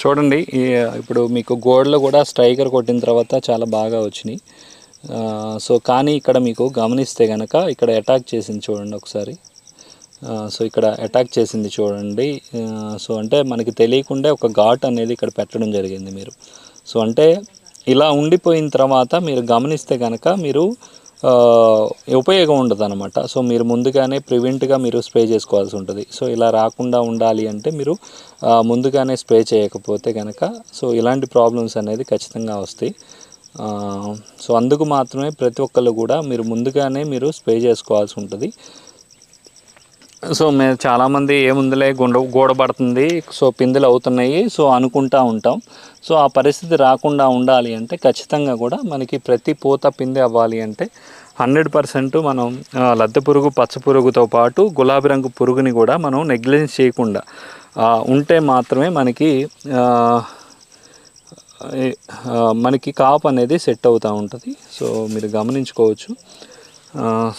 చూడండి ఇప్పుడు మీకు గోడలో కూడా స్ట్రైకర్ కొట్టిన తర్వాత చాలా బాగా వచ్చినాయి. సో కానీ ఇక్కడ మీకు గమనిస్తే కనుక ఇక్కడ అటాక్ చేసింది చూడండి ఒకసారి. సో ఇక్కడ అటాక్ చేసింది చూడండి. సో అంటే మనకి తెలియకుండా ఒక ఘాట్ అనేది ఇక్కడ పెట్టడం జరిగింది మీరు. సో అంటే ఇలా ఉండిపోయిన తర్వాత మీరు గమనిస్తే కనుక మీరు ఉపయోగం ఉండదు అనమాట సో మీరు ముందుగానే ప్రివెంట్గా మీరు స్ప్రే చేసుకోవాల్సి ఉంటుంది. సో ఇలా రాకుండా ఉండాలి అంటే మీరు ముందుగానే స్ప్రే చేయకపోతే కనుక సో ఇలాంటి ప్రాబ్లమ్స్ అనేది ఖచ్చితంగా వస్తాయి. సో అందుకు మాత్రమే ప్రతి ఒక్కళ్ళు కూడా మీరు ముందుగానే మీరు స్ప్రే చేసుకోవాల్సి ఉంటుంది. సో మేము చాలామంది ఏముందిలే గుండ గోడబడుతుంది సో పిందులు అవుతున్నాయి సో అనుకుంటా ఉంటాం. సో ఆ పరిస్థితి రాకుండా ఉండాలి అంటే ఖచ్చితంగా కూడా మనకి ప్రతి పూత పిందె అవ్వాలి అంటే హండ్రెడ్ పర్సెంట్ మనం లద్దె పురుగు పచ్చ పురుగుతో పాటు గులాబీ రంగు పురుగుని కూడా మనం నెగ్లిజెన్స్ చేయకుండా ఉంటే మాత్రమే మనకి మనకి కాప్ అనేది సెట్ అవుతూ ఉంటుంది. సో మీరు గమనించుకోవచ్చు.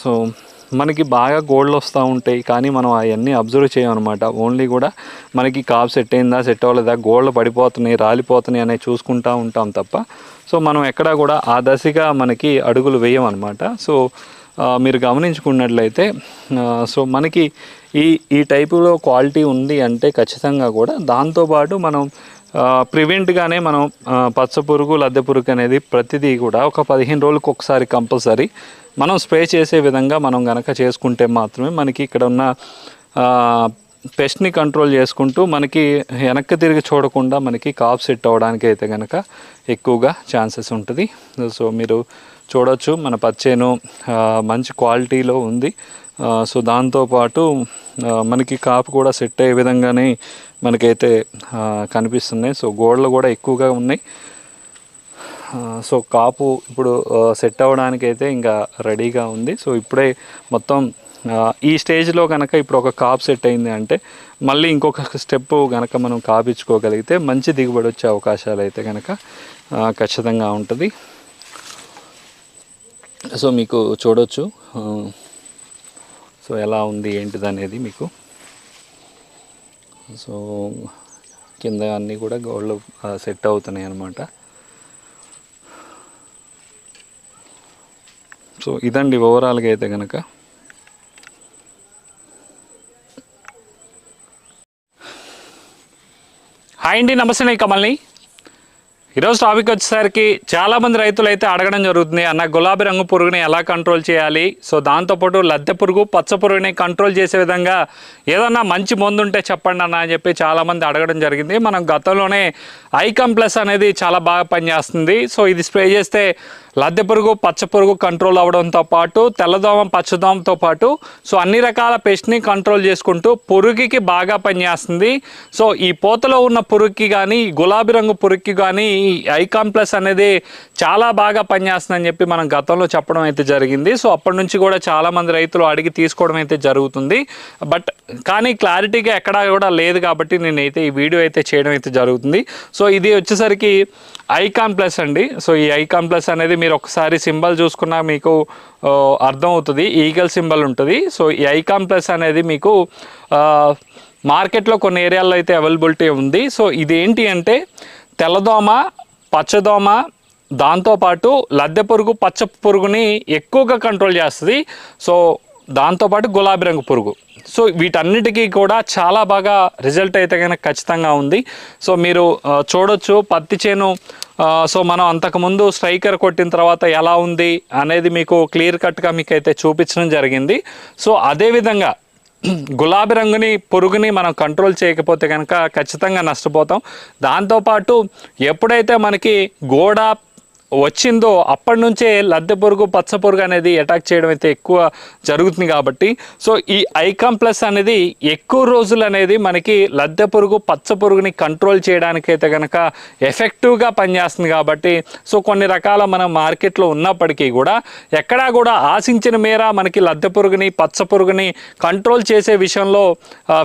సో మనకి బాగా గోల్డ్లు వస్తూ ఉంటాయి కానీ మనం అవన్నీ అబ్జర్వ్ చేయమన్నమాట. ఓన్లీ కూడా మనకి కాప్ సెట్ అయిందా సెట్ అవ్వలేదా గోల్డ్ పడిపోతున్నాయి రాలిపోతున్నాయి అనేవి చూసుకుంటూ ఉంటాం తప్ప. సో మనం ఎక్కడా కూడా ఆ దశగా మనకి అడుగులు వేయమన్నమాట. సో మీరు గమనించుకున్నట్లయితే సో మనకి ఈ ఈ టైపులో క్వాలిటీ ఉంది అంటే ఖచ్చితంగా కూడా దాంతోపాటు మనం ప్రివెంట్గానే మనం పచ్చ పురుగు లద్దె పురుగు అనేది ప్రతిదీ కూడా ఒక పదిహేను రోజులకు ఒకసారి కంపల్సరీ మనం స్ప్రే చేసే విధంగా మనం కనుక చేసుకుంటే మాత్రమే మనకి ఇక్కడ ఉన్న పెస్ట్ని కంట్రోల్ చేసుకుంటూ మనకి వెనక్కి తిరిగి చూడకుండా మనకి కాప్ సెట్ అవ్వడానికి అయితే కనుక ఎక్కువగా ఛాన్సెస్ ఉంటుంది. సో మీరు చూడొచ్చు మన పచ్చేను మంచి క్వాలిటీలో ఉంది. సో దాంతోపాటు మనకి కాపు కూడా సెట్ అయ్యే విధంగానే మనకైతే కనిపిస్తున్నాయి. సో గోడలు కూడా ఎక్కువగా ఉన్నాయి. సో కాపు ఇప్పుడు సెట్ అవ్వడానికి అయితే ఇంకా రెడీగా ఉంది. సో ఇప్పుడే మొత్తం ఈ స్టేజ్లో కనుక ఇప్పుడు ఒక కాప్ సెట్ అయింది అంటే మళ్ళీ ఇంకొక స్టెప్ కనుక మనం కాపించుకోగలిగితే మంచి దిగుబడి వచ్చే అవకాశాలు అయితే కనుక ఖచ్చితంగా ఉంటుంది. సో మీకు చూడొచ్చు సో ఎలా ఉంది ఏంటిది అనేది మీకు. సో కింద అన్నీ కూడా గోల్డ్ సెట్ అవుతున్నాయి అన్నమాట సో ఇదండి ఓవరాల్గా అయితే కనుక హాయ్ అండి నమస్తే కమల్ని. ఈరోజు టాపిక్ వచ్చేసరికి చాలామంది రైతులు అయితే అడగడం జరుగుతుంది అన్న గులాబీ రంగు పురుగుని ఎలా కంట్రోల్ చేయాలి? సో దాంతోపాటు లద్దె పురుగు పచ్చ పురుగుని కంట్రోల్ చేసే విధంగా ఏదన్నా మంచి మందు ఉంటే చెప్పండి అన్న అని చెప్పి చాలామంది అడగడం జరిగింది. మనం గతంలోనే ఐకమ్ ప్లస్ అనేది చాలా బాగా పనిచేస్తుంది. సో ఇది స్ప్రే చేస్తే లద్దె పురుగు పచ్చ పురుగు కంట్రోల్ అవ్వడంతో పాటు తెల్లదోమ పచ్చదోమతో పాటు సో అన్ని రకాల పెస్ట్ని కంట్రోల్ చేసుకుంటూ పురుగుకి బాగా పనిచేస్తుంది. సో ఈ పూతలో ఉన్న పురుగుకి కానీ గులాబీ రంగు పురుగుకి కానీ ఈ ఐకాంప్లస్ అనేది చాలా బాగా పనిచేస్తుందని చెప్పి మనం గతంలో చెప్పడం అయితే జరిగింది. సో అప్పటి నుంచి కూడా చాలామంది రైతులు అడిగి తీసుకోవడం అయితే జరుగుతుంది. బట్ కానీ క్లారిటీగా ఎక్కడా కూడా లేదు కాబట్టి నేనైతే ఈ వీడియో అయితే చేయడం అయితే జరుగుతుంది. సో ఇది వచ్చేసరికి ఐకాన్ ప్లస్ అండి. సో ఈ ఐకాన్ ప్లస్ అనేది మీరు ఒకసారి సింబల్ చూసుకున్నా మీకు అర్థం అవుతుంది ఈగల్ సింబల్ ఉంటుంది. సో ఈ ఐకాన్ ప్లస్ అనేది మీకు మార్కెట్లో కొన్ని ఏరియాల్లో అయితే అవైలబిలిటీ ఉంది. సో ఇది ఏంటి అంటే తెల్లదోమ పచ్చదోమ దాంతోపాటు లద్దె పురుగు పచ్చ పురుగుని ఎక్కువగా కంట్రోల్ చేస్తుంది. సో దాంతోపాటు గులాబీ రంగు పురుగు. సో వీటన్నిటికీ కూడా చాలా బాగా రిజల్ట్ అయితే కనుక ఖచ్చితంగా ఉంది. సో మీరు చూడొచ్చు పత్తి చేను సో మనం అంతకుముందు స్ట్రైకర్ కొట్టిన తర్వాత ఎలా ఉంది అనేది మీకు క్లియర్ కట్గా మీకు అయితే చూపించడం జరిగింది. సో అదేవిధంగా గులాబీ రంగుని పురుగుని మనం కంట్రోల్ చేయకపోతే కనుక ఖచ్చితంగా నష్టపోతాం. దాంతోపాటు ఎప్పుడైతే మనకి గోడ వచ్చిందో అప్పటి నుంచే లద్దె పురుగు పచ్చ పురుగు అనేది అటాక్ చేయడం అయితే ఎక్కువ జరుగుతుంది కాబట్టి. సో ఈ ఐకామ్ ప్లస్ అనేది ఎక్కువ రోజులు అనేది మనకి లద్దె పురుగు పచ్చ పురుగుని కంట్రోల్ చేయడానికి అయితే కనుక ఎఫెక్టివ్గా పనిచేస్తుంది కాబట్టి. సో కొన్ని రకాల మన మార్కెట్లో ఉన్నప్పటికీ కూడా ఎక్కడా కూడా ఆశించిన మేర మనకి లద్దె పురుగుని పచ్చ పురుగుని కంట్రోల్ చేసే విషయంలో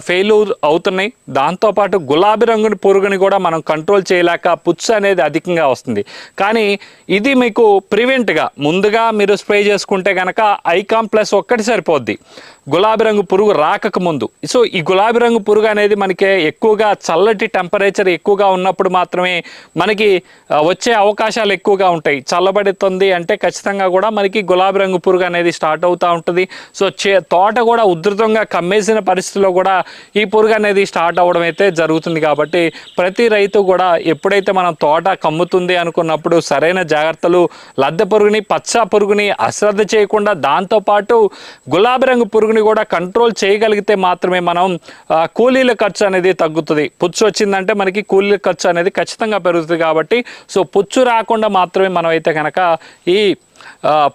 ఫెయిల్యూర్ అవుతున్నాయి. దాంతోపాటు గులాబీ రంగుని పురుగుని కూడా మనం కంట్రోల్ చేయలేక పుచ్చు అనేది అధికంగా వస్తుంది. కానీ ఇది మీకు ప్రివెంట్గా ముందుగా మీరు స్ప్రే చేసుకుంటే కనుక ఐకామ్ ప్లస్ ఒక్కటి సరిపోద్ది. గులాబీ రంగు పురుగు రాకక ముందు. సో ఈ గులాబీ రంగు పురుగు అనేది మనకి ఎక్కువగా చల్లటి టెంపరేచర్ ఎక్కువగా ఉన్నప్పుడు మాత్రమే మనకి వచ్చే అవకాశాలు ఎక్కువగా ఉంటాయి. చల్లబడుతుంది అంటే ఖచ్చితంగా కూడా మనకి గులాబీ రంగు పురుగు అనేది స్టార్ట్ అవుతూ ఉంటుంది. సో చే తోట కూడా ఉధృతంగా కమ్మేసిన పరిస్థితిలో కూడా ఈ పురుగు అనేది స్టార్ట్ అవ్వడం అయితే జరుగుతుంది కాబట్టి ప్రతి రైతు కూడా ఎప్పుడైతే మనం తోట కమ్ముతుంది అనుకున్నప్పుడు సరైన జాగ్రత్తలు లద్దె పురుగుని పచ్చ పురుగుని అశ్రద్ధ చేయకుండా దాంతోపాటు గులాబీ రంగు పురుగు పురుగుని కూడా కంట్రోల్ చేయగలిగితే మాత్రమే మనం కూలీల ఖర్చు అనేది తగ్గుతుంది. పుచ్చు వచ్చిందంటే మనకి కూలీల ఖర్చు అనేది ఖచ్చితంగా పెరుగుతుంది కాబట్టి సో పుచ్చు రాకుండా మాత్రమే మనం అయితే కనుక ఈ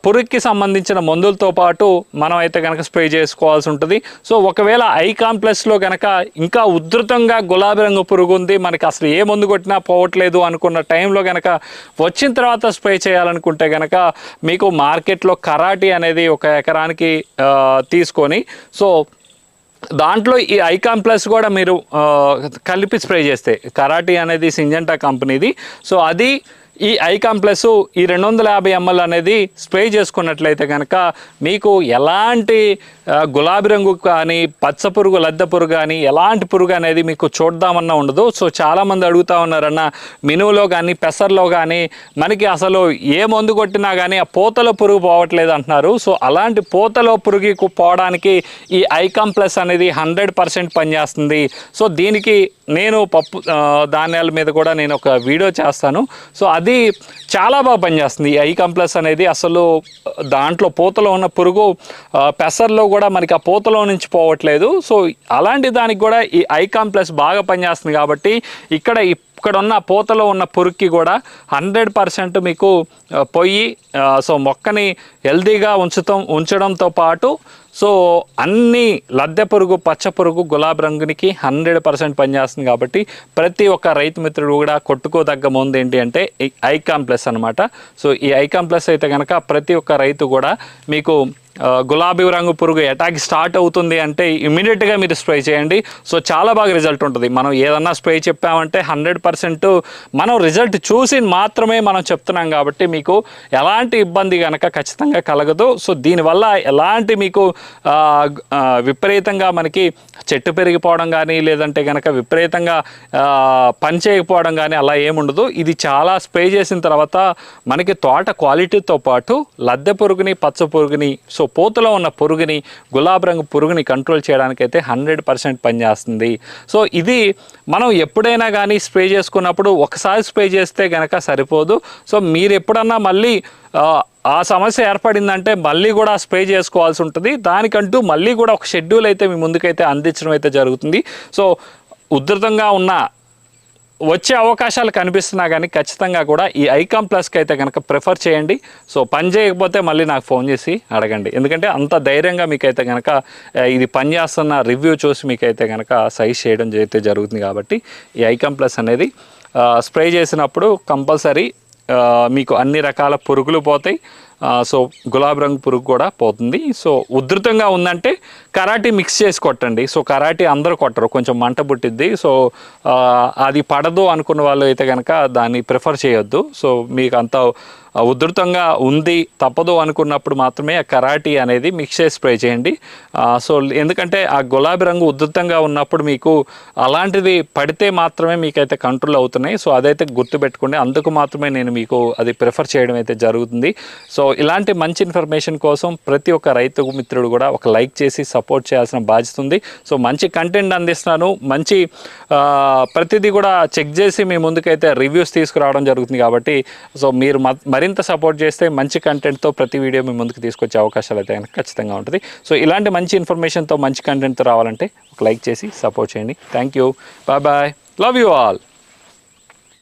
పురుగుకి సంబంధించిన మందులతో పాటు మనం అయితే కనుక స్ప్రే చేసుకోవాల్సి ఉంటుంది. సో ఒకవేళ ఐ కాంప్లెక్స్లో కనుక ఇంకా ఉధృతంగా గులాబీ రంగు పురుగు ఉంది మనకి అసలు ఏ మందు కొట్టినా పోవట్లేదు అనుకున్న టైంలో కనుక వచ్చిన తర్వాత స్ప్రే చేయాలనుకుంటే కనుక మీకు మార్కెట్లో కరాటీ అనేది ఒక ఎకరానికి తీసుకొని సో దాంట్లో ఈ ఐకాన్ ప్లస్ కూడా మీరు కలిపి స్ప్రే చేస్తే కరాటీ అనేది సింజంటా కంపెనీది. సో అది ఈ ఐకాన్ ప్లస్ ఈ రెండు వందల యాభై ఎంఎల్ అనేది స్ప్రే చేసుకున్నట్లయితే కనుక మీకు ఎలాంటి గులాబీ రంగు కానీ పచ్చ పురుగు లద్దె పురుగు కానీ ఎలాంటి పురుగు అనేది మీకు చూద్దామన్నా ఉండదు. సో చాలామంది అడుగుతా ఉన్నారన్న మినువులో కానీ పెసర్లో కానీ మనకి అసలు ఏ మందు కొట్టినా కానీ ఆ పూతలో పురుగు పోవట్లేదు అంటున్నారు. సో అలాంటి పూతలో పురుగు పోవడానికి ఈ ఐకామ్ ప్లస్ అనేది హండ్రెడ్ పర్సెంట్ పనిచేస్తుంది. సో దీనికి నేను పప్పు ధాన్యాల మీద కూడా నేను ఒక వీడియో చేస్తాను. సో అది అది చాలా బాగా పనిచేస్తుంది. ఈ ఐకామ్ అనేది అసలు దాంట్లో పూతలో ఉన్న పురుగు పెసర్లో కూడా మనకి ఆ పూతలో నుంచి పోవట్లేదు. సో అలాంటి దానికి కూడా ఈ ఐ ప్లస్ బాగా పనిచేస్తుంది కాబట్టి ఇక్కడ ఇక్కడ ఉన్న పూతలో ఉన్న పురుక్కి కూడా హండ్రెడ్ పర్సెంట్ మీకు పొయ్యి సో మొక్కని హెల్తీగా ఉంచుతాం ఉంచడంతో పాటు సో అన్ని లద్దె పురుగు పచ్చ పురుగు గులాబీ రంగునికి హండ్రెడ్ పర్సెంట్ పనిచేస్తుంది కాబట్టి ప్రతి ఒక్క రైతు మిత్రుడు కూడా కొట్టుకోదగ్గ ముందు ఏంటి అంటే ఈ ప్లస్ అనమాట సో ఈ ఐకాన్ ప్లస్ అయితే కనుక ప్రతి ఒక్క రైతు కూడా మీకు గులాబీ రంగు పురుగు అటాక్ స్టార్ట్ అవుతుంది అంటే ఇమీడియట్గా మీరు స్ప్రే చేయండి. సో చాలా బాగా రిజల్ట్ ఉంటుంది. మనం ఏదన్నా స్ప్రే చెప్పామంటే హండ్రెడ్ పర్సెంట్ మనం రిజల్ట్ చూసి మాత్రమే మనం చెప్తున్నాం కాబట్టి మీకు ఎలాంటి ఇబ్బంది కనుక ఖచ్చితంగా కలగదు. సో దీనివల్ల ఎలాంటి మీకు విపరీతంగా మనకి చెట్టు పెరిగిపోవడం కానీ లేదంటే కనుక విపరీతంగా పని చేయకపోవడం కానీ అలా ఏముండదు ఇది చాలా స్ప్రే చేసిన తర్వాత మనకి తోట క్వాలిటీతో పాటు లద్దె పురుగుని పచ్చ పురుగుని సో పోతులో ఉన్న పురుగుని గులాబీ రంగు పురుగుని కంట్రోల్ చేయడానికి అయితే హండ్రెడ్ పర్సెంట్ పనిచేస్తుంది. సో ఇది మనం ఎప్పుడైనా కానీ స్ప్రే చేసుకున్నప్పుడు ఒకసారి స్ప్రే చేస్తే కనుక సరిపోదు. సో మీరు ఎప్పుడన్నా మళ్ళీ ఆ, ఆ సమస్య ఏర్పడిందంటే మళ్ళీ కూడా స్ప్రే చేసుకోవాల్సి ఉంటుంది. దానికంటూ మళ్ళీ కూడా ఒక షెడ్యూల్ అయితే మీ ముందుకైతే అందించడం అయితే జరుగుతుంది. సో ఉధృతంగా ఉన్న వచ్చే అవకాశాలు కనిపిస్తున్నా కానీ ఖచ్చితంగా కూడా ఈ ఐకామ్ ప్లస్కి అయితే కనుక ప్రిఫర్ చేయండి. సో పని చేయకపోతే మళ్ళీ నాకు ఫోన్ చేసి అడగండి. ఎందుకంటే అంత ధైర్యంగా మీకైతే కనుక ఇది పని చేస్తున్న రివ్యూ చూసి మీకైతే కనుక సైజ్ చేయడం అయితే జరుగుతుంది కాబట్టి ఈ ఐకామ్ ప్లస్ అనేది స్ప్రే చేసినప్పుడు కంపల్సరీ మీకు అన్ని రకాల పురుగులు పోతాయి. సో గులాబీ రంగు పురుగు కూడా పోతుంది. సో ఉధృతంగా ఉందంటే కరాటీ మిక్స్ చేసి కొట్టండి. సో కరాటీ అందరూ కొట్టరు. కొంచెం మంట పుట్టిద్ది. సో అది పడదు అనుకున్న వాళ్ళు అయితే కనుక దాన్ని ప్రిఫర్ చేయొద్దు. సో మీకు అంత ఉధృతంగా ఉంది తప్పదు అనుకున్నప్పుడు మాత్రమే ఆ కరాటీ అనేది మిక్స్ చేసి స్ప్రే చేయండి. సో ఎందుకంటే ఆ గులాబీ రంగు ఉధృతంగా ఉన్నప్పుడు మీకు అలాంటిది పడితే మాత్రమే మీకైతే కంట్రోల్ అవుతున్నాయి. సో అదైతే గుర్తుపెట్టుకోండి. అందుకు మాత్రమే నేను మీకు అది ప్రిఫర్ చేయడం అయితే జరుగుతుంది. సో ఇలాంటి మంచి ఇన్ఫర్మేషన్ కోసం ప్రతి ఒక్క రైతు మిత్రుడు కూడా ఒక లైక్ చేసి సపోర్ట్ చేయాల్సిన బాధ్యత ఉంది. సో మంచి కంటెంట్ అందిస్తున్నాను. మంచి ప్రతిదీ కూడా చెక్ చేసి మీ ముందుకైతే రివ్యూస్ తీసుకురావడం జరుగుతుంది కాబట్టి సో మీరు మ- మరింత సపోర్ట్ చేస్తే మంచి కంటెంట్తో ప్రతి వీడియో మీ ముందుకు తీసుకొచ్చే అవకాశాలు అయితే ఖచ్చితంగా ఉంటుంది. సో ఇలాంటి మంచి ఇన్ఫర్మేషన్తో మంచి కంటెంట్తో రావాలంటే ఒక లైక్ చేసి సపోర్ట్ చేయండి. Thank you bye bye. Love you all.